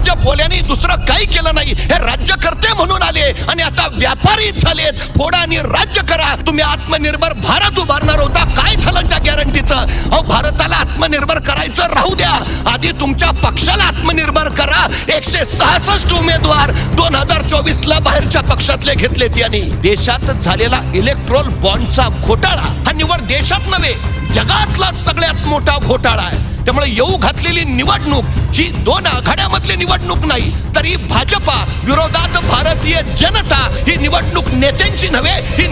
भाजपवाल्यांनी दुसरं काही केलं नाही. हे राज्यकर्ते म्हणून आले आणि आता व्यापारी झालेत. फोडा आणि राज्य करा. तुम्ही आत्मनिर्भर भारत उभारणार होता. काय झालं? गॅरंटीचं अहो भारताला आत्मनिर्भर करायचं राहू द्या. आधी तुमच्या पक्षाला आत्मनिर्भर करा. एकशे सहासष्ट उमेदवार दोन हजार चोवीस ला बाहेरच्या पक्षातले घेतलेत यांनी. देशात झालेला इलेक्ट्रोल बॉन्डचा घोटाळा. हा निवड देशात नव्हे जगातला सगळ्यात मोठा घोटाळा आहे. त्यामुळे येऊ घातलेली निवडणूक ही दोन आघाड्यामधली निवडणूक नाही तरी भाजपा विरोधात भारतीय जनता ही निवडणूक नेत्यांची नव्हे ही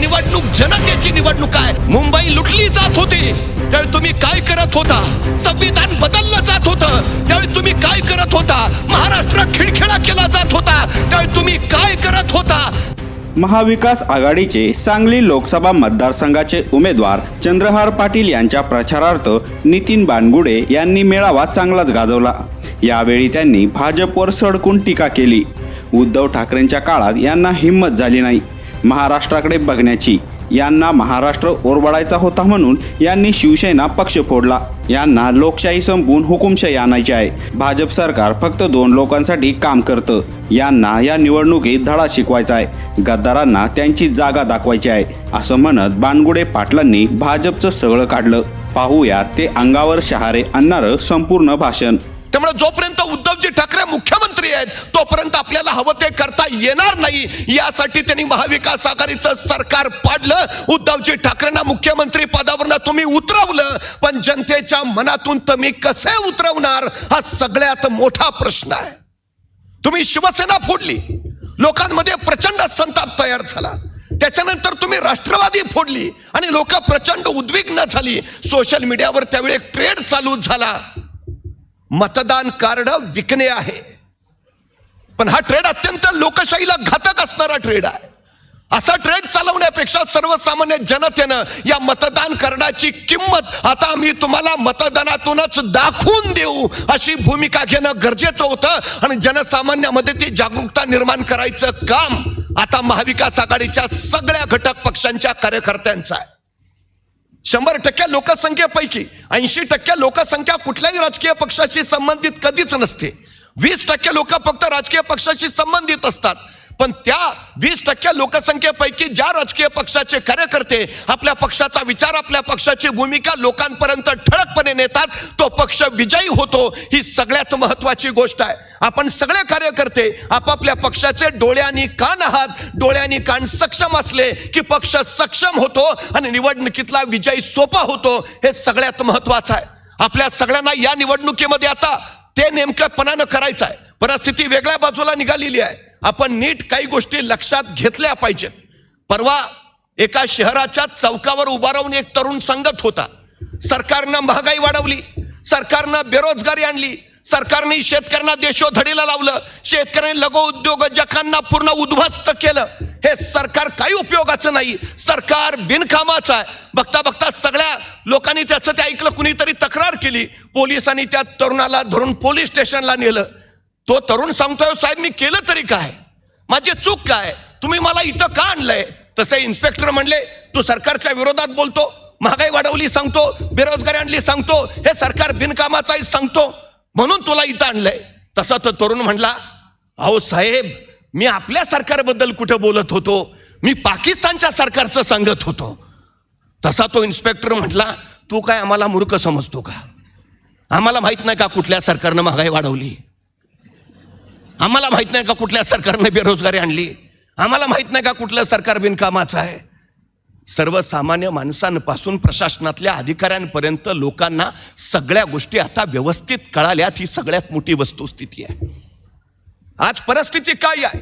जनतेची निवडणूक आहे. मुंबई लुटली जात होती. त्यावेळी तुम्ही काय करत होता? संविधान बदललं जात होतं. त्यावेळी तुम्ही काय करत होता? महाराष्ट्र खिळखिळा केला जात होता. त्यावेळी तुम्ही काय करत होता? महाविकास आघाडीचे सांगली लोकसभा मतदारसंघाचे उमेदवार चंद्रहार पाटील यांच्या प्रचारार्थ नितीन बानगुडे यांनी मेळावा चांगलाच गाजवला. यावेळी त्यांनी भाजपवर सडकून टीका केली. उद्धव ठाकरेंच्या काळात यांना हिंमत झाली नाही. महाराष्ट्राकडे बघण्याची यांना महाराष्ट्र ओरबडायचा होता म्हणून यांनी शिवसेना पक्ष फोडला. यांना लोकशाही संपून हुकुमशाही आणायची आहे. भाजप सरकार फक्त दोन लोकांसाठी काम करतं. यांना या निवडणुकीत धडा शिकवायचा आहे. गद्दारांना त्यांची जागा दाखवायची आहे. असं म्हणत बानगुडे पाटलांनी भाजपचं सगळं काढलं. पाहूया ते अंगावर शहारे आणणारं संपूर्ण भाषण. त्यामुळे जोपर्यंत उद्धवजी ठाकरे मुख्यमंत्री आहेत तोपर्यंत आपल्याला हवं ते करता येणार नाही. यासाठी त्यांनी महाविकास आघाडीचं सरकार पाडलं. उद्धवजी ठाकरेंना मुख्यमंत्री पदावरनं तुम्ही उतरवलं. पण जनतेच्या मनातून तुम्ही कसे उतरवणार? हा सगळ्यात मोठा प्रश्न आहे. तुम्ही शिवसेना फोडली. लोकांमध्ये प्रचंड संताप तयार झाला. त्याच्यानंतर तुम्ही राष्ट्रवादी फोडली. आणि लोक प्रचंड उद्विग्न झाली. सोशल मीडियावर त्यावेळी एक ट्रेड चालू झाला. मतदान कार्ड विकणे आहे. पण हा ट्रेड अत्यंत लोकशाहीला घातक असणारा ट्रेड आहे. असा ट्रेड चालवण्यापेक्षा सर्वसामान्य जनतेनं या मतदान कार्डाची किंमत आता आम्ही तुम्हाला मतदानातूनच दाखवून देऊ अशी भूमिका घेणं गरजेचं होतं आणि जनसामान्यामध्ये ती जागरूकता निर्माण करायचं काम आता महाविकास आघाडीच्या सगळ्या घटक पक्षांच्या कार्यकर्त्यांचं आहे. शंभर टक्क्या लोकसंख्येपैकी ऐंशी टक्के लोकसंख्या कुठल्याही राजकीय पक्षाशी संबंधित कधीच नसते. वीस टक्के लोक फक्त राजकीय पक्षाशी संबंधित असतात. पण त्या वीस टक्के लोकसंख्येपैकी ज्या राजकीय पक्षाचे कार्यकर्ते आपल्या पक्षाचा विचार आपल्या पक्षाची भूमिका लोकांपर्यंत ठळकपणे नेतात तो पक्ष विजयी होतो ही सगळ्यात महत्वाची गोष्ट आहे. आपण सगळे कार्यकर्ते आपापल्या पक्षाचे डोळ्यांनी कान आहात. डोळ्यांनी कान सक्षम असले की पक्ष सक्षम होतो आणि निवडणुकीतला विजय सोपा होतो हे सगळ्यात महत्वाचं आहे. आपल्या सगळ्यांना या निवडणुकीमध्ये आता ते नेमकंपणानं करायचं आहे. परिस्थिती वेगळ्या बाजूला निघालेली आहे. आपण नीट काही गोष्टी लक्षात घेतल्या पाहिजेत परवा एका शहराच्या चौकावर उभा राहून एक तरुण संगत होता. सरकारनं महागाई वाढवली सरकारनं बेरोजगारी आणली सरकारने शेतकऱ्यांना देशोधडीला लावलं शेतकऱ्यांनी लघु उद्योगजकांना पूर्ण उद्ध्वस्त केलं. हे सरकार काही उपयोगाचं नाही. सरकार बिनकामाचं आहे. बघता बघता सगळ्या लोकांनी त्याचं ते ऐकलं कुणीतरी तक्रार केली. पोलिसांनी त्या तरुणाला धरून पोलीस स्टेशनला नेलं. तो तरुण सांगतोय साहेब मी केलं तरी काय? माझी चूक काय? तुम्ही मला इथं का आणलंय? तसे इन्स्पेक्टर म्हणले तू सरकारच्या विरोधात बोलतो महागाई वाढवली सांगतो बेरोजगारी आणली सांगतो हे सरकार बिनकामाचाही सांगतो म्हणून तुला इथं आणलंय. तसा तो तरुण म्हणला अहो साहेब मी आपल्या सरकारबद्दल कुठं बोलत होतो? मी पाकिस्तानच्या सरकारचं सांगत होतो. तसा तो इन्स्पेक्टर म्हटला तू काय आम्हाला मूर्ख समजतो का? आम्हाला माहीत नाही का कुठल्या सरकारनं महागाई वाढवली? आम्हाला माहीत नाही का कुठल्या सरकारने बेरोजगारी आणली? आम्हाला माहीत नाही का कुठलं सरकार बिनकामाचं आहे? सर्वसामान्य माणसांपासून प्रशासनातल्या अधिकाऱ्यांपर्यंत लोकांना सगळ्या गोष्टी आता व्यवस्थित कळाल्यात ही सगळ्यात मोठी वस्तुस्थिती आहे. आज परिस्थिती काय आहे?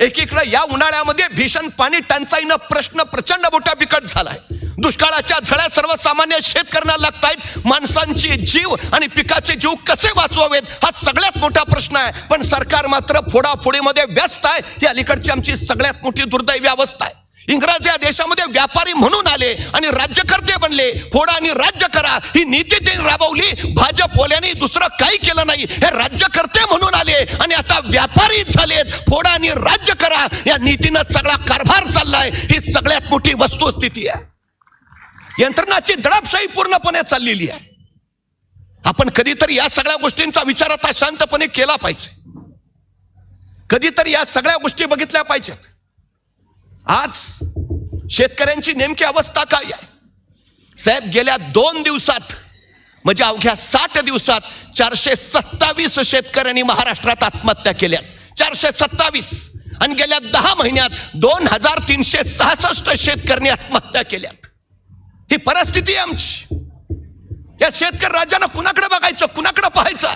एकीकडे या उन्हाळ्यामध्ये भीषण पाणी टंचाईनं प्रश्न प्रचंड मोठा बिकट झालाय. दुष्काळाच्या झळ्या सर्वसामान्य शेतकऱ्यांना लागतायत. माणसांचे जीव आणि पिकाचे जीव कसे वाचवावेत हा सगळ्यात मोठा प्रश्न आहे. पण सरकार मात्र फोडाफोडीमध्ये व्यस्त आहे. ही अलीकडची आमची सगळ्यात मोठी दुर्दैवी अवस्था आहे. इंग्रज या देशामध्ये व्यापारी म्हणून आले आणि राज्यकर्ते बनले. फोडा आणि राज्य करा. ही नीती त्यांनी राबवली. भाजपवाल्यांनी दुसरं काही केलं नाही. हे राज्यकर्ते म्हणून आले आणि आता व्यापारी झालेत. फोडा आणि राज्य करा. या नीतीनं सगळा कारभार चाललाय. ही सगळ्यात मोठी वस्तुस्थिती आहे. यंत्रणाची दडपशाही पूर्णपणे चाललेली आहे. आपण कधीतरी या सगळ्या गोष्टींचा विचार आता शांतपणे केला पाहिजे. कधीतरी या सगळ्या गोष्टी बघितल्या पाहिजेत. आज शेतकऱ्यांची नेमकी अवस्था काय आहे? साहेब गेल्या दोन दिवसात म्हणजे अवघ्या साठ दिवसात चारशे सत्तावीस शेतकऱ्यांनी महाराष्ट्रात आत्महत्या केल्या चारशे सत्तावीस. आणि गेल्या दहा महिन्यात दोन हजार तीनशे सहासष्ट शेतकऱ्यांनी आत्महत्या केल्यात. ही परिस्थिती आमची. या शेतकरी राजांना कुणाकडे बघायचं? कुणाकडे पाहायचं?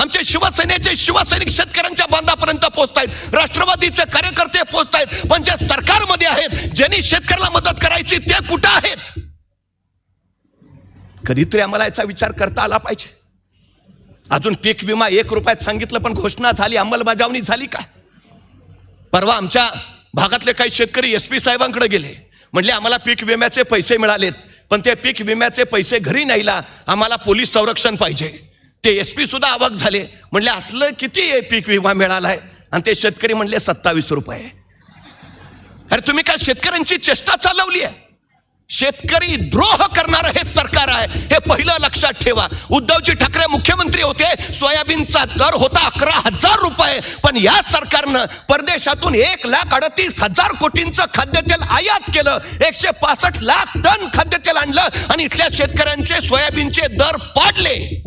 आमचे शिवसेनेचे शिवसैनिक शेतकऱ्यांच्या बांधापर्यंत पोहोचतायत. राष्ट्रवादीचे कार्यकर्ते पोहोचतायत. पण जे सरकारमध्ये आहेत ज्यांनी शेतकऱ्याला मदत करायची ते कुठं आहेत? कधीतरी आम्हाला याचा विचार करता आला पाहिजे. अजून पीक विमा एक रुपयात सांगितलं पण घोषणा झाली अंमलबजावणी झाली का? परवा आमच्या भागातले काही शेतकरी एस पी साहेबांकडे गेले. म्हणले आम्हाला पीक विम्याचे पैसे मिळालेत पण ते पीक विम्याचे पैसे घरी न्यायला आम्हाला पोलीस संरक्षण पाहिजे. ते एस पी सुद्धा अवाक झाले. म्हणले असलं किती आहे पीक विमा मिळालाय? आणि ते शेतकरी म्हणले सत्तावीस रुपये. अरे तुम्ही काय शेतकऱ्यांची चेष्टा चालवली आहे शेतकरी द्रोह करणारं हे सरकार आहे. हे पहिलं लक्षात ठेवा. उद्धवजी ठाकरे मुख्यमंत्री होते. सोयाबीनचा दर होता अकरा हजार रुपये. पण या सरकारनं परदेशातून एक लाख अडतीस हजार कोटींचं खाद्यतेल आयात केलं. एकशे पासष्ट लाख टन खाद्यतेल आणलं आणि इथल्या शेतकऱ्यांचे सोयाबीनचे दर पाडले.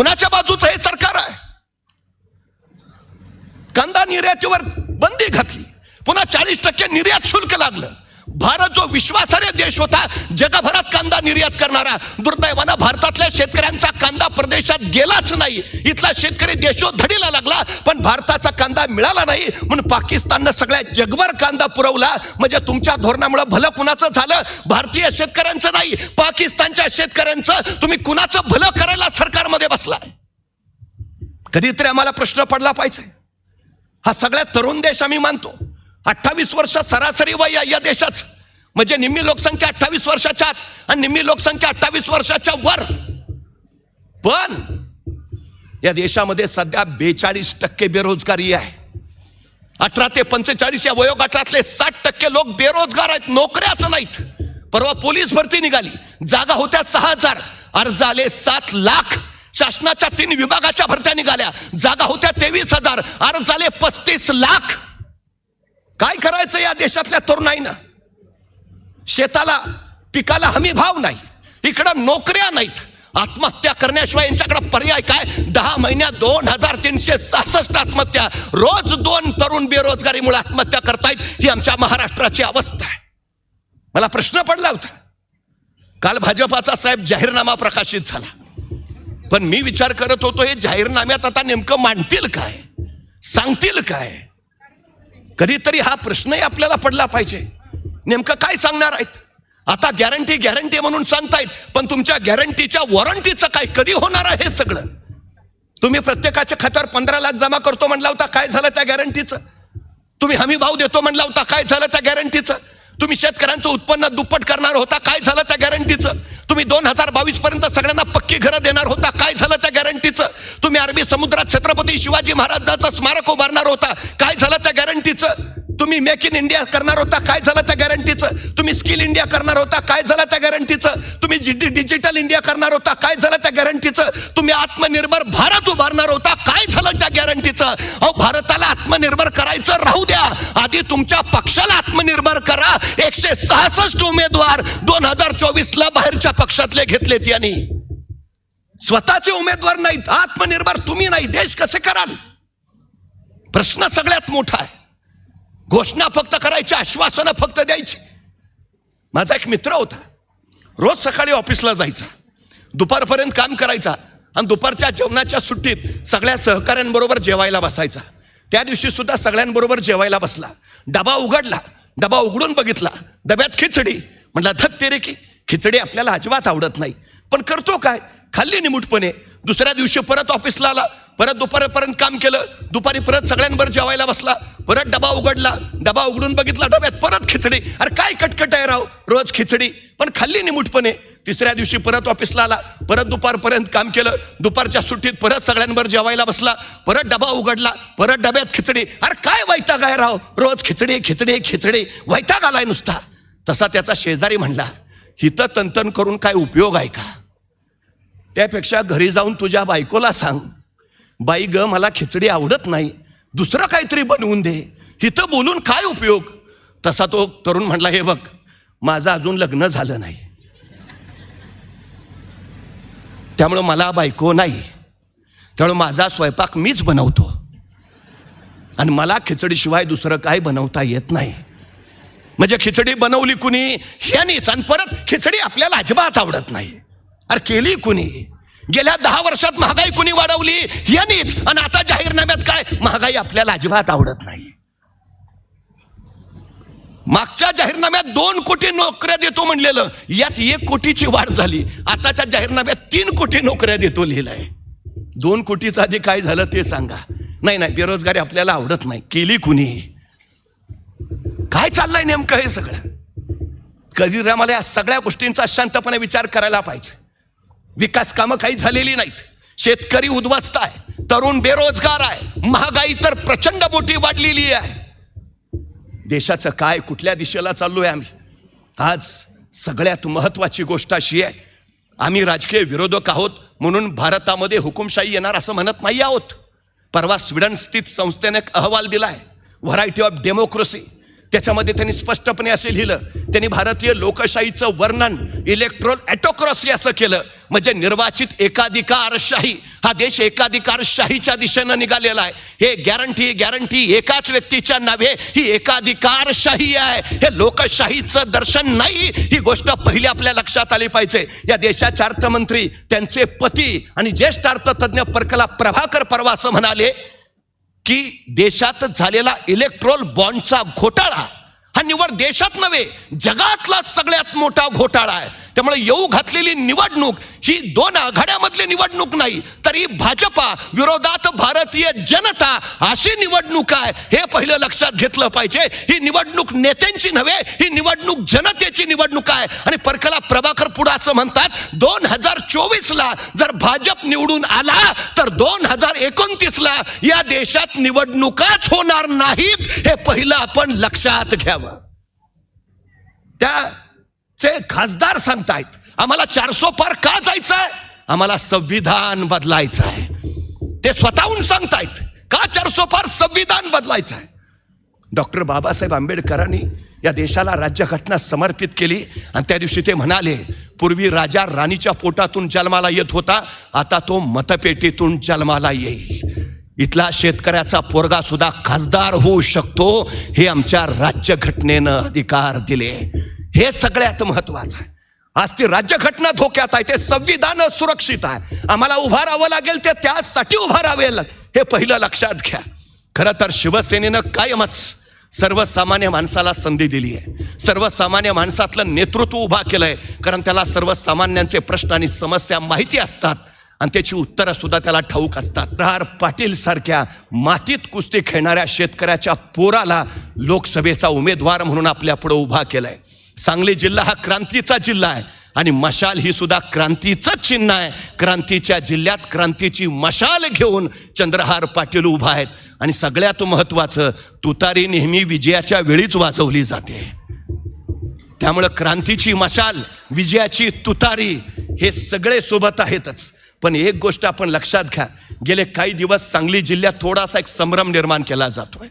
कुणाच्या बाजूचं हे सरकार आहे? कांदा निर्यातीवर बंदी घातली. पुन्हा चाळीस टक्के निर्यात शुल्क लागलं. भारत जो विश्वासार्ह देश होता जगभरात कांदा निर्यात करणारा दुर्दैवानं भारतातल्या शेतकऱ्यांचा कांदा परदेशात गेलाच नाही. इथला शेतकरी देशोधडीला लागला पण भारताचा कांदा मिळाला नाही. म्हणून पाकिस्ताननं सगळ्या जगभर कांदा पुरवला. म्हणजे तुमच्या धोरणामुळे भलं कुणाचं झालं? भारतीय शेतकऱ्यांचं नाही. पाकिस्तानच्या शेतकऱ्यांचं. तुम्ही कुणाचं भलं करायला सरकारमध्ये बसलाय? कधीतरी आम्हाला प्रश्न पडला पाहिजे. हा सगळ्यात तरुण देश आम्ही मानतो. अठ्ठावीस वर्ष सरासरी वय या देशात. म्हणजे निम्मी लोकसंख्या अठ्ठावीस वर्षाच्या आत आणि निम्मी लोकसंख्या अठ्ठावीस वर्षाच्या वर. पण या देशामध्ये सध्या बेचाळीस टक्के बेरोजगारी आहे. अठरा ते पंचेचाळीस या वयोगटातले साठ टक्के लोक बेरोजगार आहेत नोकऱ्याच नाहीत. परवा पोलीस भरती निघाली. जागा होत्या सहा हजार. अर्ज आले सात लाख. शासनाच्या तीन विभागाच्या भरत्या निघाल्या. जागा होत्या तेवीस हजार. अर्ज आले पस्तीस लाख. काय करायचं या देशातल्या तरुणाईनं? शेताला पिकाला हमी भाव नाही. इकडं नोकऱ्या नाहीत. आत्महत्या करण्याशिवाय यांच्याकडे पर्याय काय? दहा महिन्यात दोन हजार तीनशे सहासष्ट आत्महत्या. रोज दोन तरुण बेरोजगारीमुळे आत्महत्या करतायत. ही आमच्या महाराष्ट्राची अवस्था आहे. मला प्रश्न पडला होता. काल भाजपाचा साहेब जाहीरनामा प्रकाशित झाला. पण मी विचार करत होतो हे जाहीरनाम्यात आता नेमकं मांडतील काय? सांगतील काय? कधीतरी हा प्रश्नही आपल्याला पडला पाहिजे. नेमकं काय सांगणार आहेत? आता गॅरंटी गॅरंटी म्हणून सांगतायत पण तुमच्या गॅरंटीच्या वॉरंटीचं काय कधी होणार आहे हे सगळं? तुम्ही प्रत्येकाच्या खात्यावर पंधरा लाख जमा करतो म्हणला होता काय झालं त्या गॅरंटीचं तुम्ही हमी भाव देतो म्हणला होता काय झालं त्या गॅरंटीचं तुम्ही शेतकऱ्यांचं उत्पन्न दुप्पट करणार होता काय झालं त्या गॅरंटीचं तुम्ही दोन हजार बावीस पर्यंत सगळ्यांना पक्की घरं देणार होता काय झालं त्या गॅरंटीचं तुम्ही अरबी समुद्रात छत्रपती शिवाजी महाराजांचं स्मारक उभारणार होता काय झालं त्या गॅरंटीचं तुम्ही मेक इन इंडिया करणार होता काय झालं त्या गॅरंटीचं तुम्ही स्किल इंडिया करणार होता काय झालं त्या गॅरंटीचं तुम्ही डिजिटल इंडिया करणार होता काय झालं त्या गॅरंटीचं तुम्ही आत्मनिर्भर भारत उभारणार होता काय झालं त्या गॅरंटीचं अहो भारताला आत्मनिर्भर करायचं राहू द्या. आधी तुमच्या पक्षाला आत्मनिर्भर करा. एकशे सहासष्ट उमेदवार दोन हजार चोवीस ला बाहेरच्या पक्षातले घेतलेत यांनी. स्वतःचे उमेदवार नाहीत आत्मनिर्भर तुम्ही नाही. देश कसे कराल? प्रश्न सगळ्यात मोठा आहे. घोषणा फक्त करायची आश्वासनं फक्त द्यायची. माझा एक मित्र होता. रोज सकाळी ऑफिसला जायचा. दुपारपर्यंत काम करायचा. आणि दुपारच्या जेवणाच्या सुट्टीत सगळ्या सहकाऱ्यांबरोबर जेवायला बसायचा. त्या दिवशी सुद्धा सगळ्यांबरोबर जेवायला बसला. डबा उघडला. डबा उघडून बघितला. डब्यात खिचडी. म्हटलं धत्ते रे की खिचडी आपल्याला अजिबात आवडत नाही. पण करतो काय? खाल्ली निमूटपणे. दुसऱ्या दिवशी परत ऑफिसला आला. परत दुपारपर्यंत काम केलं. दुपारी परत सगळ्यांवर जेवायला बसला. परत डबा उघडला. डबा उघडून बघितला डब्यात परत खिचडी. अरे काय कटकट आहे राव. रोज खिचडी. पण खाल्ली निमूटपणे. तिसऱ्या दिवशी परत ऑफिसला आला. परत दुपारपर्यंत काम केलं. दुपारच्या सुट्टीत परत सगळ्यांवर जेवायला बसला. परत डबा उघडला. परत डब्यात खिचडी. अरे काय वैताग आहे राव. रोज खिचडी खिचडी खिचडी. वैताग आलाय नुसता. तसा त्याचा शेजारी म्हणला हिथं तंतन करून काय उपयोग आहे का? त्यापेक्षा घरी जाऊन तुझ्या बायकोला सांग. बाई ग मला खिचडी आवडत नाही. दुसरं काहीतरी बनवून दे. इथं बोलून काय उपयोग? तसा तो तरुण म्हणला हे बघ माझं अजून लग्न झालं नाही. त्यामुळं मला बायको नाही. त्यामुळे माझा स्वयंपाक मीच बनवतो. आणि मला खिचडीशिवाय दुसरं काय बनवता येत नाही. म्हणजे खिचडी बनवली कुणी ह्यानीच. आणि परत खिचडी आपल्याला अजिबात आवडत नाही. अरे केली कुणी? गेल्या दहा वर्षात महागाई कुणी वाढवली? यांनीच. आणि आता जाहीरनाम्यात काय? महागाई आपल्याला अजिबात आवडत नाही. मागच्या जाहीरनाम्यात दोन कोटी नोकऱ्या देतो म्हणलेलं. यात एक कोटीची वाढ झाली. आताच्या जाहीरनाम्यात तीन कोटी नोकऱ्या देतो लिहिलंय. दोन कोटीचं आधी काय झालं ते सांगा. नाही नाही बेरोजगारी आपल्याला आवडत नाही. केली कुणी? काय चाललंय नेमकं हे सगळं? कधी मला या सगळ्या गोष्टींचा शांतपणे विचार करायला पाहिजे. विकास कामं काही झालेली नाहीत. शेतकरी उद्ध्वस्त आहे तरुण बेरोजगार आहे महागाई तर प्रचंड मोठी वाढलेली आहे. देशाचं काय कुठल्या दिशेला चाललोय आम्ही? आज सगळ्यात महत्वाची गोष्ट अशी आहे आम्ही राजकीय विरोधक आहोत म्हणून भारतामध्ये हुकुमशाही येणार असं म्हणत नाही आहोत. परवा स्वीडन स्थित संस्थेने एक अहवाल दिलाय व्हरायटी ऑफ डेमोक्रेसी त्याच्यामध्ये त्यांनी स्पष्टपणे असे लिहिलं त्यांनी भारतीय लोकशाहीचं वर्णन इलेक्ट्रोल ॲटोक्रॉसी असं केलं. म्हणजे निर्वाचित एकाधिकारशाही हा देश एकाधिकारशाहीच्या दिशेनं निघालेला आहे. हे गॅरंटी गॅरंटी एकाच व्यक्तीच्या नावे ही एकाधिकारशाही आहे. हे लोकशाहीचं दर्शन नाही ही गोष्ट पहिली आपल्या लक्षात आली पाहिजे. या देशाचे अर्थमंत्री त्यांचे पती आणि ज्येष्ठ अर्थतज्ञ परकला प्रभाकर परवा असं म्हणाले की देशात झालेला इलेक्ट्रोल बॉन्डचा घोटाळा हा निवड देशात नव्हे जगातला सगळ्यात मोठा घोटाळा आहे. त्यामुळे येऊ घातलेली निवडणूक ही दोन आघाड्यामधली निवडणूक नाही तर ही भाजपा विरोधात भारतीय जनता अशी निवडणूक आहे हे पहिलं लक्षात घेतलं पाहिजे. ही निवडणूक नेत्यांची नव्हे ही निवडणूक जनतेची निवडणूक आहे. आणि परकला प्रभाकर पुढे असं म्हणतात दोन हजार चोवीस ला जर भाजप निवडून आला तर दोन हजार एकोणतीस ला या देशात निवडणुकाच होणार नाहीत हे पहिलं आपण लक्षात घ्यावं. त्या चे खासदार सांगतायत आम्हाला चारसो पार का जायचं आहे आम्हाला संविधान बदलायचं आहे ते स्वतःहून सांगतायत का चारसो पार संविधान बदलायचं आहे डॉक्टर बाबासाहेब आंबेडकरांनी या देशाला राज्यघटना समर्पित केली आणि त्या दिवशी ते म्हणाले पूर्वी राजा राणीच्या पोटातून जन्माला येत होता आता तो मतपेटीतून जन्माला येईल. इथला शेतकऱ्याचा पोरगा सुद्धा खासदार होऊ शकतो हे आमच्या राज्यघटनेनं अधिकार दिले. हे सगळ्यात महत्वाचं आहे. आज ती राज्यघटना धोक्यात आहे ते संविधान सुरक्षित आहे. आम्हाला उभा राहावं लागेल ते त्यासाठी उभा राहावे हे पहिलं लक्षात घ्या. खरं तर शिवसेनेनं कायमच सर्वसामान्य माणसाला संधी दिली आहे. सर्वसामान्य माणसातलं नेतृत्व उभा केलंय कारण त्याला सर्वसामान्यांचे प्रश्न आणि समस्या माहिती असतात आणि त्याची उत्तरं सुद्धा त्याला ठाऊक असतात. प्रहार पाटील सारख्या मातीत कुस्ती खेळणाऱ्या शेतकऱ्याच्या पोराला लोकसभेचा उमेदवार म्हणून आपल्या पुढे उभा केलाय. सांगली जिल्हा हा क्रांतीचा जिल्हा आहे. आणि मशाल ही सुद्धा क्रांतीचंच चिन्ह आहे. क्रांतीच्या जिल्ह्यात क्रांतीची मशाल घेऊन चंद्रहार पाटील उभा आहेत. आणि सगळ्यात महत्वाचं तुतारी नेहमी विजयाच्या वेळीच वाजवली जाते. त्यामुळं क्रांतीची मशाल विजयाची तुतारी हे सगळे सोबत आहेतच. पण एक गोष्ट आपण लक्षात घ्या. गेले काही दिवस सांगली जिल्ह्यात थोडासा एक संभ्रम निर्माण केला जातोय.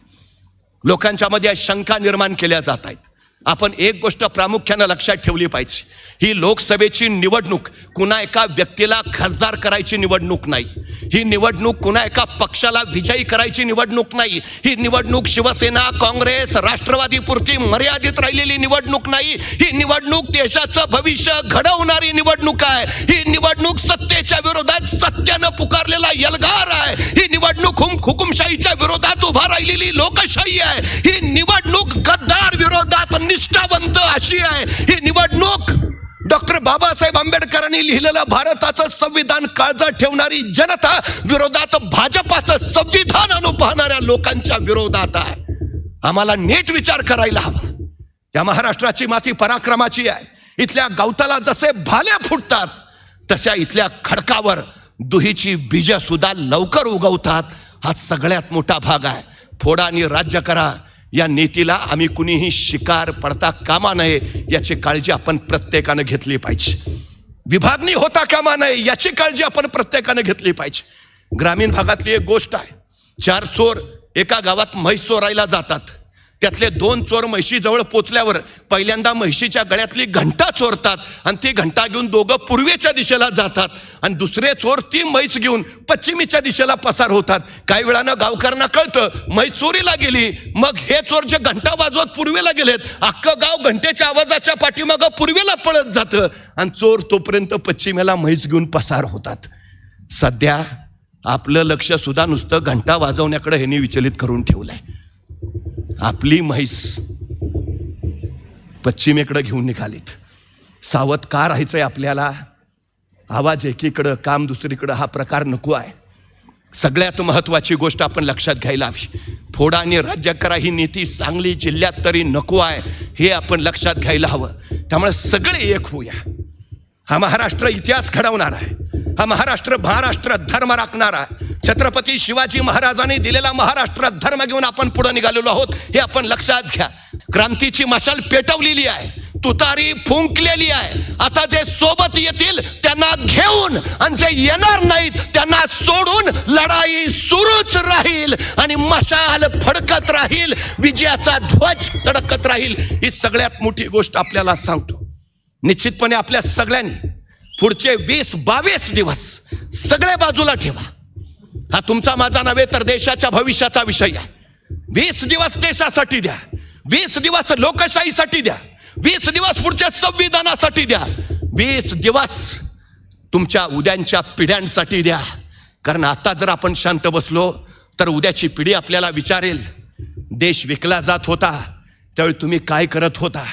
लोकांच्या मध्ये शंका निर्माण केल्या जात आहेत. आपण एक गोष्ट प्रामुख्यानं लक्षात ठेवली पाहिजे. ही लोकसभेची निवडणूक कुणा एका व्यक्तीला खासदार करायची निवडणूक नाही. ही निवडणूक कुणा एका पक्षाला विजयी करायची निवडणूक नाही. ही निवडणूक शिवसेना काँग्रेस राष्ट्रवादी पुरती मर्यादित राहिलेली निवडणूक नाही. ही निवडणूक देशाचं भविष्य घडवणारी निवडणूक आहे. ही निवडणूक सत्तेच्या विरोधात सत्यानं पुकारलेला यलगार आहे. ही निवडणूक हुम हुकुमशाहीच्या विरोधात उभा राहिलेली लोकशाही आहे. ही निवडणूक गद्दार विरोधात निष्ठावंत अशी आहे. ही निवडणूक डॉक्टर बाबासाहेब आंबेडकरांनी लिहिलेलं भारताचं संविधान काळजात ठेवणारी जनता विरोधात भाजपाचं संविधान आणू पाहणाऱ्या लोकांच्या विरोधात आहे. आम्हाला नीट विचार करायला हवा. या महाराष्ट्राची माती पराक्रमाची आहे. इथल्या गवताला जसे भाल्या फुटतात तशा इथल्या खडकावर दुहीची बीज सुद्धा लवकर उगवतात. हा सगळ्यात मोठा भाग आहे. फोडा आणि राज्य करा या नीतीला आम्ही कुणीही शिकार पडता कामा नये याची काळजी आपण प्रत्येकानं घेतली पाहिजे. विभागणी होता कामा नये याची काळजी आपण प्रत्येकानं घेतली पाहिजे. ग्रामीण भागातली एक गोष्ट आहे चार चोर एका गावात म्हैस चोरायला जातात. त्यातले दोन चोर म्हशीजवळ पोचल्यावर पहिल्यांदा म्हैशीच्या गळ्यातली घंटा चोरतात आणि ती घंटा घेऊन दोघं पूर्वेच्या दिशेला जातात आणि दुसरे चोर ती म्हैस घेऊन पश्चिमेच्या दिशेला पसार होतात. काही वेळानं गावकऱ्यांना कळतं म्हैस चोरीला गेली मग हे चोर जे घंटा वाजवत पूर्वेला गेलेत अख्खं गाव घंटेच्या आवाजाच्या पाठीमागं पूर्वेला पळत जातं आणि चोर तोपर्यंत पश्चिमेला म्हैस घेऊन पसार होतात. सध्या आपलं लक्ष सुद्धा नुसतं घंटा वाजवण्याकडे ह्यांनी विचलित करून ठेवलंय. आपली म्हैस पश्चिमेकडं घेऊन निघालीत. सावध का राहायचंय आपल्याला. आवाज एकीकडं काम दुसरीकडं हा प्रकार नको आहे. सगळ्यात महत्वाची गोष्ट आपण लक्षात घ्यायला हवी. फोडा आणि राज्य करा ही नीती सांगली जिल्ह्यात तरी नको आहे हे आपण लक्षात घ्यायला हवं. त्यामुळे सगळे एक होऊया. हा महाराष्ट्र इतिहास घडवणार आहे. हा महाराष्ट्र महाराष्ट्र धर्म राखणार आहे. छत्रपती शिवाजी महाराजांनी दिलेला महाराष्ट्रात धर्म घेऊन आपण पुढे निघालेलो आहोत हे आपण लक्षात घ्या. क्रांतीची मशाल पेटवलेली आहे तुतारी फुंकलेली आहे. आता जे सोबत येतील त्यांना घेऊन आणि जे येणार नाहीत त्यांना सोडून लढाई सुरूच राहील आणि मशाल फडकत राहील विजयाचा ध्वज तडकत राहील. ही सगळ्यात मोठी गोष्ट आपल्याला सांगतो. निश्चितपणे आपल्या सगळ्यांनी पुढचे वीस बावीस दिवस सगळ्या बाजूला ठेवा. हा तुमचा माझा नव्हे तर देशाच्या भविष्याचा विषय आहे. वीस दिवस देशासाठी द्या. वीस दिवस लोकशाहीसाठी द्या. वीस दिवस पुढच्या संविधानासाठी द्या. वीस दिवस तुमच्या उद्यांच्या पिढ्यांसाठी द्या. कारण आता जर आपण शांत बसलो तर उद्याची पिढी आपल्याला विचारेल देश विकला जात होता त्यावेळी तुम्ही काय करत होता?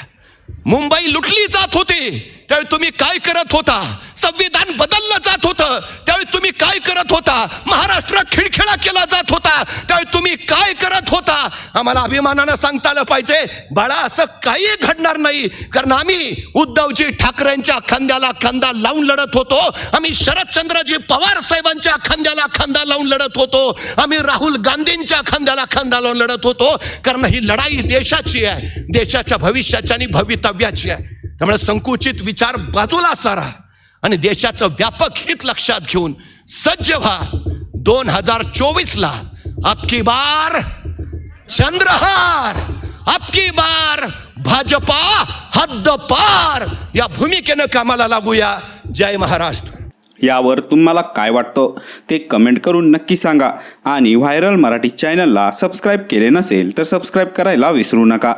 मुंबई लुटली जात होती. त्यावेळी तुम्ही काय करत होता? संविधान बदललं जात होतं. त्यावेळी तुम्ही काय करत होता? महाराष्ट्र खिळखिळा केला जात होता. त्यावेळी तुम्ही काय करत होता? आम्हाला अभिमानानं सांगता आलं पाहिजे. बाळा असं काही घडणार नाही. कारण आम्ही उद्धवजी ठाकरेंच्या खांद्याला खांदा लावून लढत होतो. आम्ही शरदचंद्रजी पवार साहेबांच्या खांद्याला खांदा लावून लढत होतो. आम्ही राहुल गांधींच्या खांद्याला खांदा लावून लढत होतो. कारण ही लढाई देशाची आहे. देशाच्या भविष्याची आणि भवितव्याची आहे. त्यामुळे संकुचित विचार बाजूला सारा आणि देशाचं व्यापक हित लक्षात घेऊन सज्ज व्हा. दोन हजार चोवीसला आपकी बार चंद्रहार आपकी बार भाजपा हद्द पार. या भूमिकेनं कामाला लागूया. जय महाराष्ट्र. यावर तुम्हाला काय वाटतं ते कमेंट करून नक्की सांगा. आणि व्हायरल मराठी चॅनलला सबस्क्राईब केले नसेल तर सबस्क्राईब करायला विसरू नका.